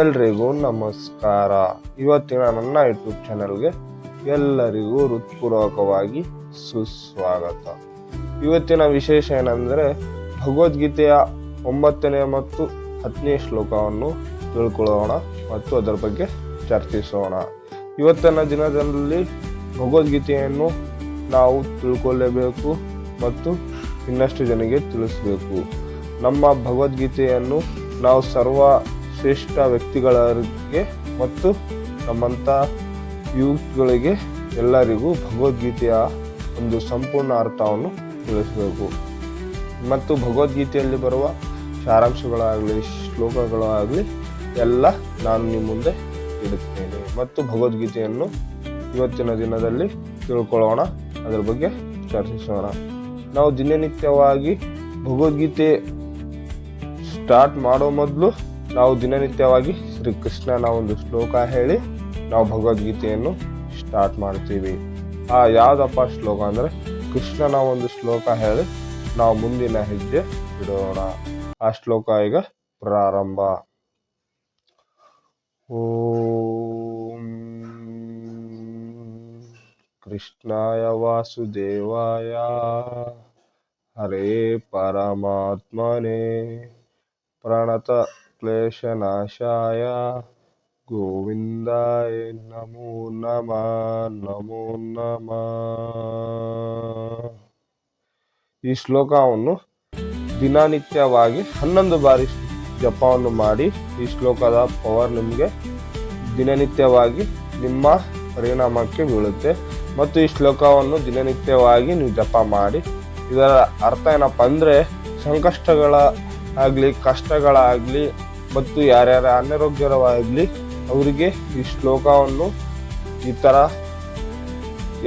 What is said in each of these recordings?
ಎಲ್ರಿಗೂ ನಮಸ್ಕಾರ. ಇವತ್ತಿನ ನನ್ನ ಯೂಟ್ಯೂಬ್ ಚಾನಲ್ಗೆ ಎಲ್ಲರಿಗೂ ಹೃತ್ಪೂರ್ವಕವಾಗಿ ಸುಸ್ವಾಗತ. ಇವತ್ತಿನ ವಿಶೇಷ ಏನಂದರೆ ಭಗವದ್ಗೀತೆಯ ಒಂಬತ್ತನೇ ಮತ್ತು ಹತ್ತನೇ ಶ್ಲೋಕವನ್ನು ತಿಳ್ಕೊಳ್ಳೋಣ ಮತ್ತು ಅದರ ಬಗ್ಗೆ ಚರ್ಚಿಸೋಣ. ಇವತ್ತಿನ ದಿನದಲ್ಲಿ ಭಗವದ್ಗೀತೆಯನ್ನು ನಾವು ತಿಳ್ಕೊಳ್ಳೇಬೇಕು ಮತ್ತು ಇನ್ನಷ್ಟು ಜನರಿಗೆ ತಿಳಿಸಬೇಕು. ನಮ್ಮ ಭಗವದ್ಗೀತೆಯನ್ನು ನಾವು ಸರ್ವ ಶ್ರೇಷ್ಠ ವ್ಯಕ್ತಿಗಳಿಗೆ ಮತ್ತು ನಮ್ಮಂಥ ಯೂತ್ಗಳಿಗೆ ಎಲ್ಲರಿಗೂ ಭಗವದ್ಗೀತೆಯ ಒಂದು ಸಂಪೂರ್ಣ ಅರ್ಥವನ್ನು ತಿಳಿಸಬೇಕು. ಮತ್ತು ಭಗವದ್ಗೀತೆಯಲ್ಲಿ ಬರುವ ಸಾರಾಂಶಗಳಾಗಲಿ, ಶ್ಲೋಕಗಳಾಗಲಿ ಎಲ್ಲ ನಾನು ನಿಮ್ಮ ಮುಂದೆ ಇಡುತ್ತೇನೆ. ಮತ್ತು ಭಗವದ್ಗೀತೆಯನ್ನು ಇವತ್ತಿನ ದಿನದಲ್ಲಿ ತಿಳ್ಕೊಳ್ಳೋಣ. ಅದರ ಬಗ್ಗೆ ಚರ್ಚಿಸೋಣ. ನಾವು ದಿನನಿತ್ಯವಾಗಿ ಭಗವದ್ಗೀತೆ ಸ್ಟಾರ್ಟ್ ಮಾಡೋ ಮೊದಲು ನಾವು ದಿನನಿತ್ಯವಾಗಿ ಶ್ರೀ ಕೃಷ್ಣನ ಒಂದು ಶ್ಲೋಕ ಹೇಳಿ ನಾವು ಭಗವದ್ಗೀತೆಯನ್ನು ಸ್ಟಾರ್ಟ್ ಮಾಡ್ತೀವಿ. ಆ ಯಾವುದಪ್ಪ ಶ್ಲೋಕ ಅಂದರೆ ಕೃಷ್ಣನ ಒಂದು ಶ್ಲೋಕ ಹೇಳಿ ನಾವು ಮುಂದಿನ ಹೆಜ್ಜೆ ಇಡೋಣ ಆ ಶ್ಲೋಕ ಈಗ ಪ್ರಾರಂಭ. ಓಂ ಕೃಷ್ಣಾಯ ವಾಸುದೇವಾಯ. ಹರೇ ಪರಮಾತ್ಮನೇ. ಪ್ರಣತ ಕ್ಲೇಶನಾಶಾಯ ಗೋವಿಂದಾಯ ನಮೋ ನಮಃ ನಮೋ ನಮ ಈ ಶ್ಲೋಕವನ್ನು ದಿನನಿತ್ಯವಾಗಿ ಹನ್ನೊಂದು ಬಾರಿ ಜಪವನ್ನು ಮಾಡಿ ಈ ಶ್ಲೋಕದ ಪವರ್ ನಿಮಗೆ ದಿನನಿತ್ಯವಾಗಿ ನಿಮ್ಮ ಪರಿಣಾಮಕ್ಕೆ ಬೀಳುತ್ತೆ. ಮತ್ತು ಈ ಶ್ಲೋಕವನ್ನು ದಿನನಿತ್ಯವಾಗಿ ನೀವು ಜಪ ಮಾಡಿ. ಇದರ ಅರ್ಥ ಏನಪ್ಪ ಅಂದರೆ ಸಂಕಷ್ಟಗಳ ಆಗಲಿ, ಕಷ್ಟಗಳಾಗಲಿ, ಮತ್ತು ಯಾರ್ಯಾರ ಅನಾರೋಗ್ಯವಾಗಲಿ ಅವರಿಗೆ ಈ ಶ್ಲೋಕವನ್ನು ಈ ಥರ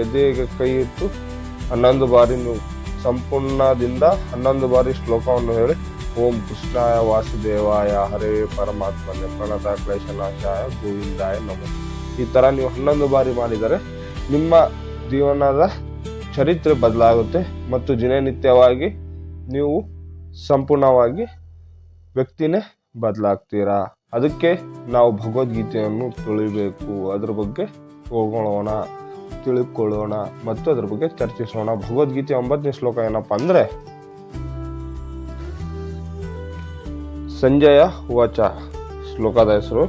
ಎದೆಗೆ ಕೈ ಇಟ್ಟು ಹನ್ನೊಂದು ಬಾರಿ ಸಂಪೂರ್ಣದಿಂದ ಹನ್ನೊಂದು ಬಾರಿ ಶ್ಲೋಕವನ್ನು ಹೇಳಿ. ಓಂ ಕೃಷ್ಣಾಯ ವಾಸುದೇವಾಯ. ಹರೇ ಪರಮಾತ್ಮನೆ. ಪ್ರಣತ ಕ್ಲೇಶನಾಶಾಯ ಗೋವಿಂದಾಯ ನಮೋ. ಈ ಥರ ನೀವು ಹನ್ನೊಂದು ಬಾರಿ ಮಾಡಿದರೆ ನಿಮ್ಮ ಜೀವನದ ಚರಿತ್ರೆ ಬದಲಾಗುತ್ತೆ ಮತ್ತು ದಿನನಿತ್ಯವಾಗಿ ನೀವು ಸಂಪೂರ್ಣವಾಗಿ ವ್ಯಕ್ತಿನೇ ಬದಲಾಗ್ತೀರಾ? ಅದಕ್ಕೆ ನಾವು ಭಗವದ್ಗೀತೆಯನ್ನು ತಿಳಿಬೇಕು. ಅದ್ರ ಬಗ್ಗೆ ಹೋಗೋಣ, ತಿಳ್ಕೊಳ್ಳೋಣ ಮತ್ತು ಅದ್ರ ಬಗ್ಗೆ ಚರ್ಚಿಸೋಣ. ಭಗವದ್ಗೀತೆ ಒಂಬತ್ತನೇ ಶ್ಲೋಕ ಏನಪ್ಪ ಅಂದರೆ, ಸಂಜಯ ವಾಚ ಶ್ಲೋಕದ ಹೆಸರು.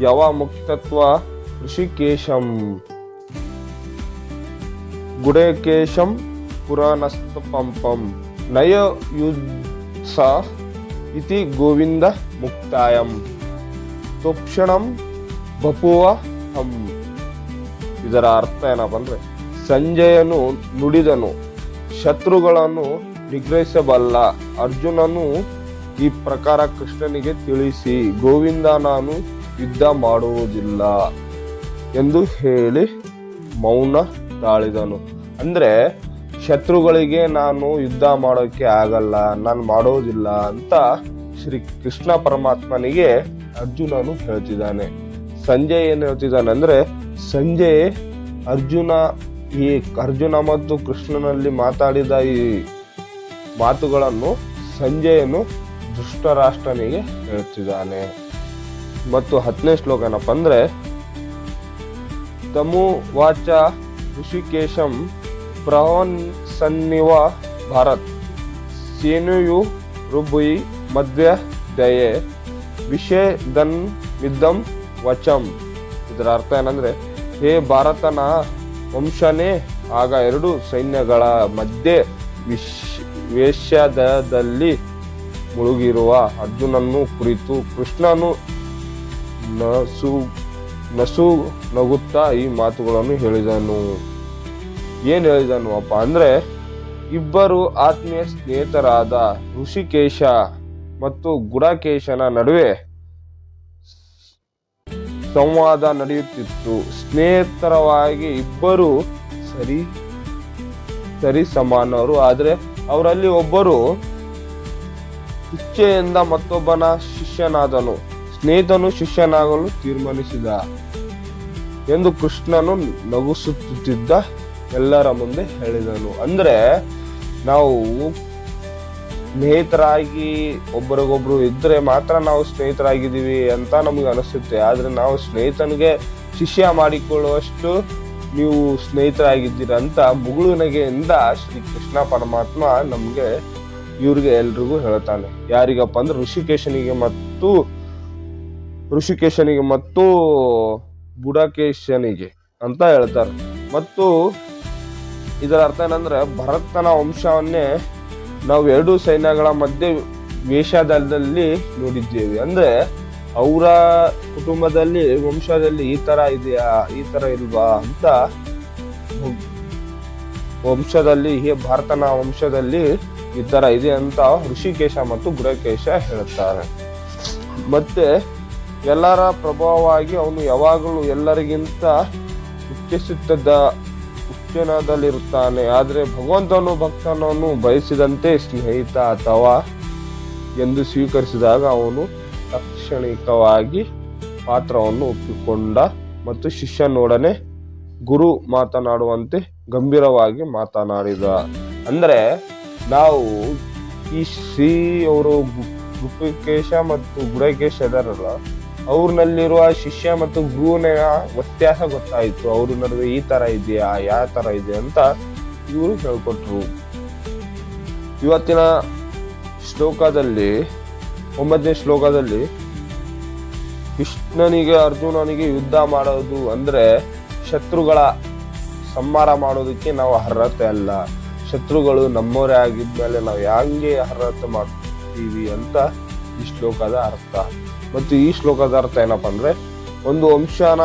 ಯಾವ ಮುಕ್ತತ್ವ? ಋಷಿಕೇಶಂ. ಗುಡೇಕೇಶಂ ಪುರಾಣಸ್ತ ಪಂಪಂ. ನಯ ಯುತ್ಸ ಇತಿ ಗೋವಿಂದ ಮುಕ್ತಾಯಂ ತುಕ್ಷಣಂ ಬಪುವ ಹಂ ಇದರ ಅರ್ಥ ಏನಪ್ಪ ಅಂದ್ರೆ ಸಂಜಯನು ನುಡಿದನು, ಶತ್ರುಗಳನ್ನು ನಿಗ್ರಹಿಸಬಲ್ಲ, ಅರ್ಜುನನು ಈ ಪ್ರಕಾರ ಕೃಷ್ಣನಿಗೆ ತಿಳಿಸಿ, ಗೋವಿಂದ, ನಾನು ಯುದ್ಧ ಮಾಡುವುದಿಲ್ಲ ಎಂದು ಹೇಳಿ ಮೌನ ತಾಳಿದನು. ಅಂದ್ರೆ ಶತ್ರುಗಳಿಗೆ ನಾನು ಯುದ್ಧ ಮಾಡೋಕೆ ಆಗಲ್ಲ, ನಾನು ಮಾಡೋದಿಲ್ಲ ಅಂತ ಶ್ರೀ ಕೃಷ್ಣ ಪರಮಾತ್ಮನಿಗೆ ಅರ್ಜುನನು ಹೇಳ್ತಿದ್ದಾನೆ. ಸಂಜಯ್ ಏನು ಹೇಳ್ತಿದ್ದಾನೆ ಅಂದ್ರೆ ಸಂಜೆ ಅರ್ಜುನ ಈ ಅರ್ಜುನ ಮತ್ತು ಕೃಷ್ಣನಲ್ಲಿ ಮಾತಾಡಿದ ಈ ಮಾತುಗಳನ್ನು ಸಂಜೆಯನ್ನು ದುಷ್ಟರಾಷ್ಟ್ರನಿಗೆ ಹೇಳ್ತಿದ್ದಾನೆ. ಮತ್ತು ಹತ್ತನೇ ಶ್ಲೋಕ ಏನಪ್ಪ ಅಂದರೆ, ತಮು ವಾಚ ಋಷಿಕೇಶಂ ಪ್ರಹೋನ್ ಸನ್ನಿವ ಭಾರತ್. ಸೇನೆಯು ರುಬುಯಿ ಮಧ್ಯ ದಯೆ. ವಿಷೇದನ್ ಮಿದ್ದಂ ವಚಂ. ಇದರ ಅರ್ಥ ಏನಂದ್ರೆ, ಹೇ ಭಾರತನ ವಂಶನೇ, ಆಗ ಎರಡು ಸೈನ್ಯಗಳ ಮಧ್ಯೆ ವಿಶ್ ವೇಷದಲ್ಲಿ ಮುಳುಗಿರುವ ಅರ್ಜುನನ್ನು ಕುರಿತು ಕೃಷ್ಣನು ನಸು ನಸು ನಗುತ್ತಾ ಈ ಮಾತುಗಳನ್ನು ಹೇಳಿದನು. ಏನ್ ಹೇಳಿದನು ಅಪ್ಪ ಅಂದ್ರೆ, ಇಬ್ಬರು ಆತ್ಮೀಯ ಸ್ನೇಹಿತರಾದ ಋಷಿಕೇಶ ಮತ್ತು ಗುಡಕೇಶನ ನಡುವೆ ಸಂವಾದ ನಡೆಯುತ್ತಿತ್ತು. ಸ್ನೇಹಿತರವಾಗಿ ಇಬ್ಬರು ಸರಿ ಸರಿ ಸಮಾನರು, ಆದರೆ ಅವರಲ್ಲಿ ಒಬ್ಬರು ಇಚ್ಛೆಯಿಂದ ಮತ್ತೊಬ್ಬನ ಶಿಷ್ಯನಾದನು. ಸ್ನೇಹಿತನು ಶಿಷ್ಯನಾಗಲು ತೀರ್ಮಾನಿಸಿದ ಎಂದು ಕೃಷ್ಣನು ನಗುಸುತ್ತಿದ್ದ ಎಲ್ಲರ ಮುಂದೆ ಹೇಳಿದನು ಅಂದ್ರೆ ನಾವು ಸ್ನೇಹಿತರಾಗಿ ಒಬ್ಬರಿಗೊಬ್ರು ಇದ್ರೆ ಮಾತ್ರ ನಾವು ಸ್ನೇಹಿತರಾಗಿದ್ದೀವಿ ಅಂತ ನಮಗೆ ಅನಿಸುತ್ತೆ. ಆದ್ರೆ ನಾವು ಸ್ನೇಹಿತನಿಗೆ ಶಿಷ್ಯ ಮಾಡಿಕೊಳ್ಳುವಷ್ಟು ನೀವು ಸ್ನೇಹಿತರಾಗಿದ್ದೀರ ಅಂತ ಮುಗುಳುನಗೆಯಿಂದ ಶ್ರೀ ಕೃಷ್ಣ ಪರಮಾತ್ಮ ನಮಗೆ ಇವ್ರಿಗೆ ಎಲ್ರಿಗೂ ಹೇಳ್ತಾನೆ. ಯಾರಿಗಪ್ಪ ಅಂದ್ರೆ ಋಷಿಕೇಶನಿಗೆ ಮತ್ತು ಋಷಿಕೇಶನಿಗೆ ಮತ್ತು ಬುಡಕೇಶನಿಗೆ ಅಂತ ಹೇಳ್ತಾರೆ. ಮತ್ತು ಇದರ ಅರ್ಥ ಏನಂದ್ರೆ ಭರತನ ವಂಶವನ್ನೇ ನಾವು ಎರಡು ಸೈನ್ಯಗಳ ಮಧ್ಯೆ ವೇಷದಲ್ಲಿ ನೋಡಿದ್ದೇವೆ. ಅಂದ್ರೆ ಅವರ ಕುಟುಂಬದಲ್ಲಿ ವಂಶದಲ್ಲಿ ಈ ತರ ಇದೆಯಾ, ಈ ತರ ಇಲ್ವಾ ಅಂತ ವಂಶದಲ್ಲಿ ಭಾರತನ ವಂಶದಲ್ಲಿ ಈ ತರ ಇದೆ ಅಂತ ಋಷಿಕೇಶ ಮತ್ತು ಗುರಕೇಶ ಹೇಳುತ್ತಾರೆ. ಮತ್ತೆ ಎಲ್ಲರ ಪ್ರಭಾವವಾಗಿ ಅವನು ಯಾವಾಗಲೂ ಎಲ್ಲರಿಗಿಂತ ಉಚ್ಚಸಿದ್ದ ಉಚ್ಚನದಲ್ಲಿರುತ್ತಾನೆ ಆದರೆ ಭಗವಂತನು ಭಕ್ತನನ್ನು ಬಯಸಿದಂತೆ ಸ್ನೇಹಿತ ಅಥವಾ ಎಂದು ಸ್ವೀಕರಿಸಿದಾಗ ಅವನು ತಕ್ಷಣಿಕವಾಗಿ ಪಾತ್ರವನ್ನು ಒಪ್ಪಿಕೊಂಡ ಮತ್ತು ಶಿಷ್ಯನೊಡನೆ ಗುರು ಮಾತನಾಡುವಂತೆ ಗಂಭೀರವಾಗಿ ಮಾತನಾಡಿದ. ಅಂದರೆ ನಾವು ಈ ಶ್ರೀ ಅವರು ಗುಪ್ಪಿಕೇಶ ಮತ್ತು ಗುಡಕೇಶ ಇದಾರಲ್ಲ ಅವ್ರನಲ್ಲಿರುವ ಶಿಷ್ಯ ಮತ್ತು ಗುರುವಿನ ವ್ಯತ್ಯಾಸ ಗೊತ್ತಾಯಿತು. ಅವ್ರ ನಡುವೆ ಈ ತರ ಇದೆಯಾ ಯಾವ ತರ ಇದೆ ಅಂತ ಇವರು ಹೇಳ್ಕೊಟ್ರು. ಇವತ್ತಿನ ಶ್ಲೋಕದಲ್ಲಿ, ಒಂಬತ್ತನೇ ಶ್ಲೋಕದಲ್ಲಿ ಕೃಷ್ಣನಿಗೆ, ಅರ್ಜುನನಿಗೆ ಯುದ್ಧ ಮಾಡೋದು ಅಂದ್ರೆ ಶತ್ರುಗಳ ಸಂಹಾರ ಮಾಡೋದಕ್ಕೆ ನಾವು ಅರ್ಹತೆ ಅಲ್ಲ. ಶತ್ರುಗಳು ನಮ್ಮವರೇ ಆಗಿದ್ಮೇಲೆ ನಾವು ಹಂಗೆ ಅರ್ಹತೆ ಮಾಡ್ತೀವಿ ಅಂತ ಈ ಶ್ಲೋಕದ ಅರ್ಥ. ಮತ್ತು ಈ ಶ್ಲೋಕದ ಅರ್ಥ ಏನಪ್ಪ ಅಂದ್ರೆ, ಒಂದು ವಂಶನ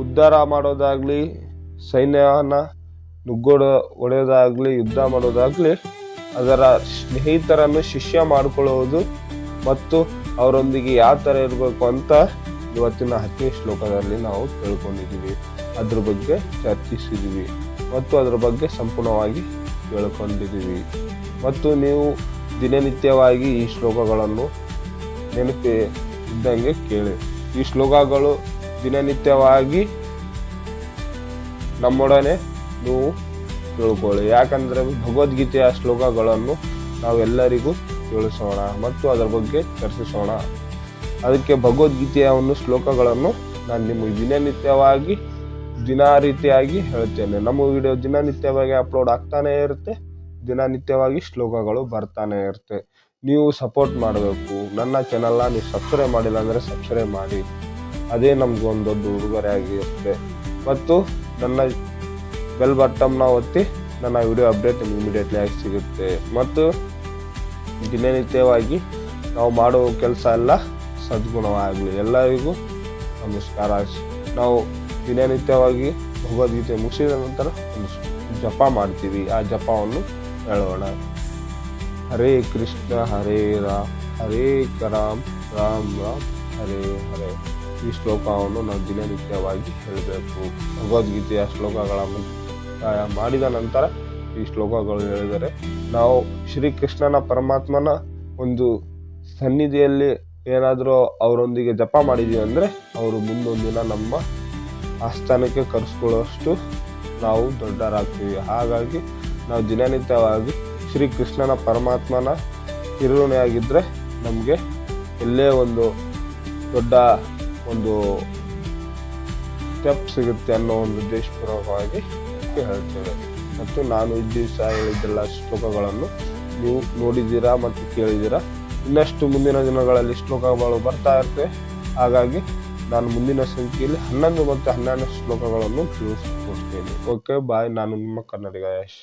ಉದ್ಧಾರ ಮಾಡೋದಾಗ್ಲಿ, ಸೈನ್ಯನ ನುಗ್ಗೋಡ ಹೊಡೆಯೋದಾಗ್ಲಿ ಯುದ್ಧ ಮಾಡೋದಾಗ್ಲಿ, ಅದರ ಸ್ನೇಹಿತರನ್ನು ಶಿಷ್ಯ ಮಾಡ್ಕೊಳ್ಳೋದು ಮತ್ತು ಅವರೊಂದಿಗೆ ಯಾವ ಥರ ಇರಬೇಕು ಅಂತ ಇವತ್ತಿನ ಹತ್ತನೇ ಶ್ಲೋಕದಲ್ಲಿ ನಾವು ತಿಳ್ಕೊಂಡಿದ್ದೀವಿ. ಅದ್ರ ಬಗ್ಗೆ ಚರ್ಚಿಸಿದ್ದೀವಿ. ಮತ್ತು ಅದ್ರ ಬಗ್ಗೆ ಸಂಪೂರ್ಣವಾಗಿ ತಿಳ್ಕೊಂಡಿದ್ದೀವಿ ಮತ್ತು ನೀವು ದಿನನಿತ್ಯವಾಗಿ ಈ ಶ್ಲೋಕಗಳನ್ನು ನೆನಪಿ ಇದ್ದಂಗೆ ಕೇಳಿ. ಈ ಶ್ಲೋಕಗಳು ದಿನನಿತ್ಯವಾಗಿ ನಮ್ಮೊಡನೆ ನೀವು ತಿಳ್ಕೊಳ್ಳಿ. ಯಾಕಂದರೆ ಭಗವದ್ಗೀತೆಯ ಶ್ಲೋಕಗಳನ್ನು ನಾವೆಲ್ಲರಿಗೂ ತಿಳಿಸೋಣ ಮತ್ತು ಅದರ ಬಗ್ಗೆ ಚರ್ಚಿಸೋಣ. ಅದಕ್ಕೆ ಭಗವದ್ಗೀತೆಯ ಒಂದು ಶ್ಲೋಕಗಳನ್ನು ನಾನು ನಿಮಗೆ ದಿನನಿತ್ಯವಾಗಿ ದಿನ ರೀತಿಯಾಗಿ ಹೇಳ್ತೇನೆ ನಮ್ಮ ವಿಡಿಯೋ ದಿನನಿತ್ಯವಾಗಿ ಅಪ್ಲೋಡ್ ಆಗ್ತಾನೇ ಇರುತ್ತೆ. ದಿನನಿತ್ಯವಾಗಿ ಶ್ಲೋಕಗಳು ಬರ್ತಾನೆ ಇರುತ್ತೆ. ನೀವು ಸಪೋರ್ಟ್ ಮಾಡಬೇಕು. ನನ್ನ ಚಾನಲ್ನ ನೀವು ಸಬ್ಸ್ಕ್ರೈಬ್ ಮಾಡಿಲ್ಲ ಅಂದರೆ ಸಬ್ಸ್ಕ್ರೈಬ್ ಮಾಡಿ. ಅದೇ ನಮ್ಗೆ ಒಂದು ದೊಡ್ಡ ಉಡುಗೊರೆ ಆಗಿರುತ್ತೆ. ಮತ್ತು ನನ್ನ ಬೆಲ್ ಬಟಮ್ನ ಒತ್ತಿ ನನ್ನ ವಿಡಿಯೋ ಅಪ್ಡೇಟ್ ಇಮಿಡಿಯೇಟ್ಲಿ ಆಗಿ ಸಿಗುತ್ತೆ. ಮತ್ತು ದಿನನಿತ್ಯವಾಗಿ ನಾವು ಮಾಡೋ ಕೆಲಸ ಎಲ್ಲ ಸದ್ಗುಣವಾಗಲಿ. ಎಲ್ಲರಿಗೂ ನಮಸ್ಕಾರ. ನಾವು ದಿನನಿತ್ಯವಾಗಿ ಭಗವದ್ಗೀತೆ ಮುಗಿಸಿದ ನಂತರ ಒಂದು ಜಪ ಮಾಡ್ತೀವಿ. ಆ ಜಪವನ್ನು ಹೇಳೋಣ. ಹರೇ ಕೃಷ್ಣ, ಹರೇ ರಾಮ್ ಹರೇ ರಾಮ್ ರಾಮ್ ರಾಮ್, ಹರೇ ಹರೇ. ಈ ಶ್ಲೋಕವನ್ನು ನಾವು ದಿನನಿತ್ಯವಾಗಿ ಹೇಳಬೇಕು. ಭಗವದ್ಗೀತೆಯ ಶ್ಲೋಕಗಳ ಮುಕ್ತಾಯ ಮಾಡಿದ ನಂತರ ಈ ಶ್ಲೋಕಗಳು ಹೇಳಿದರೆ ನಾವು ಶ್ರೀಕೃಷ್ಣನ ಪರಮಾತ್ಮನ ಒಂದು ಸನ್ನಿಧಿಯಲ್ಲಿ ಏನಾದರೂ ಅವರೊಂದಿಗೆ ಜಪ ಮಾಡಿದ್ದೀವಿ ಅಂದರೆ ಅವರು ಮುಂದೊಂದಿನ ನಮ್ಮ ಆಸ್ಥಾನಕ್ಕೆ ಕರೆಸ್ಕೊಳ್ಳೋಷ್ಟು ನಾವು ದೊಡ್ಡರಾಗ್ತೀವಿ. ಹಾಗಾಗಿ ನಾವು ದಿನನಿತ್ಯವಾಗಿ ಶ್ರೀ ಕೃಷ್ಣನ ಪರಮಾತ್ಮನ ಕಿರುಣೆಯಾಗಿದ್ದರೆ ನಮಗೆ ಎಲ್ಲೇ ಒಂದು ದೊಡ್ಡ ಒಂದು ಸ್ಟೆಪ್ ಸಿಗುತ್ತೆ ಅನ್ನೋ ಒಂದು ಉದ್ದೇಶಪೂರ್ವಕವಾಗಿ ಹೇಳ್ತೇವೆ. ಮತ್ತು ನಾನು ಈ ದಿವಸ ಹೇಳಿದ್ದೆಲ್ಲ ಶ್ಲೋಕಗಳನ್ನು ನೀವು ನೋಡಿದ್ದೀರಾ ಮತ್ತು ಕೇಳಿದ್ದೀರಾ. ಇನ್ನಷ್ಟು ಮುಂದಿನ ದಿನಗಳಲ್ಲಿ ಶ್ಲೋಕಗಳು ಬರ್ತಾ ಇರ್ತವೆ. ಹಾಗಾಗಿ ನಾನು ಮುಂದಿನ ಸಂಖ್ಯೆಯಲ್ಲಿ ಹನ್ನೊಂದು ಮತ್ತು ಹನ್ನೆರಡು ಶ್ಲೋಕಗಳನ್ನು ತಿಳಿಸ್ಕೊಡ್ತೇನೆ ಓಕೆ ಬಾಯ್ ನಾನು ನಿಮ್ಮ ಕನ್ನಡಿಗ ಯಶ್.